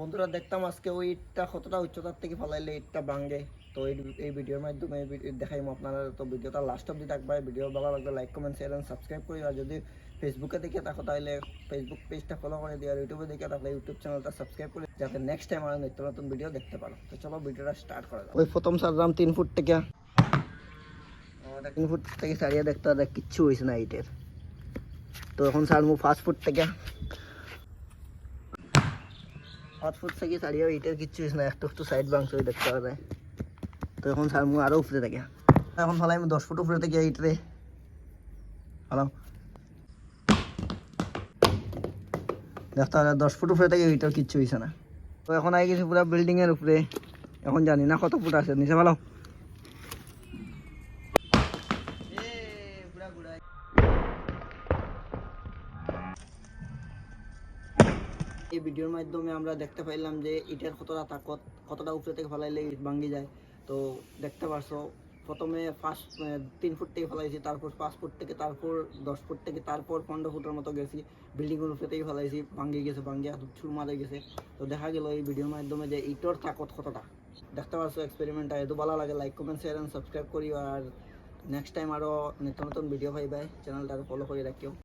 বন্ধুরা দেখতাম আজকে ওই ইটটা কতটা উচ্চতার থেকে ফলাইলে ইটটা ভাঙে। তো এই এই ভিডিওর মাধ্যমে দেখাইম আপনারা। তো ভিডিওটা লাস্ট অব্দি থাকবে ভিডিও ভালো লাগলে like comment share and subscribe করি আর যদি ফেসবুকে দেখে থাকো তাহলে ফেসবুক পেজটা ফলো করে দিও। আর ইউটিউবে দেখে থাকলে ইউটিউব চ্যানেলটা সাবস্ক্রাইব করে যাতে নেক্সট টাইম আর নিত্য নতুন ভিডিও দেখতে পারো। তো চলো ভিডিওটা স্টার্ট করা যাক। ওই প্রথম সারলাম তিন ফুট থেকে। তিন ফুট থেকে সারিয়ে দেখতে দেখ কিচ্ছু হয়েছে না ইটের তো এখন সারমু ফার্স্ট ফুট থেকে। ফুট থেকে ইটের কিচ্ছু না একটু একটু সাইড বাংশ দেখতে তো এখন সারমু আরও উপরে থেকে। এখন আমি দশ ফুট উপরে থেকে ইটরে হ্যালো দেখতে দশ ফুট উপরে কিচ্ছু হয়েছে না। তো এখন আই গেছি পুরো বিল্ডিংয়ের উপরে। এখন জানি না কত ফুট আছে, নিচে ভালো এই ভিডিওর মাধ্যমে আমরা দেখতে পাইলাম যে ইটের কতটা তাকত কতটা উপরে থেকে ফেলাইলে ইট ভাঙ্গি যায়। তো দেখতে পারছ, প্রথমে ফার্স্ট তিন ফুট থেকে ফেলাইছি, তারপর পাঁচ ফুট থেকে তারপর দশ ফুট থেকে তারপর পনেরো ফুটের মতো গেছি। বিল্ডিংয়ের উপরে থেকে ফেলাইছি, ভাঙ্গি গেছে, ভাঙ্গি ছুর মারে গেছে। তো দেখা গেল এই ভিডিওর মাধ্যমে যে ইটোর তাকত কতটা। দেখতে পারছ এক্সপেরিমেন্টটা এত ভালো লাগে like comment share and subscribe করি আর নেক্সট টাইম আরও নিত্য নতুন ভিডিও পাইবাই চ্যানেলটা ফলো করে রাখিও।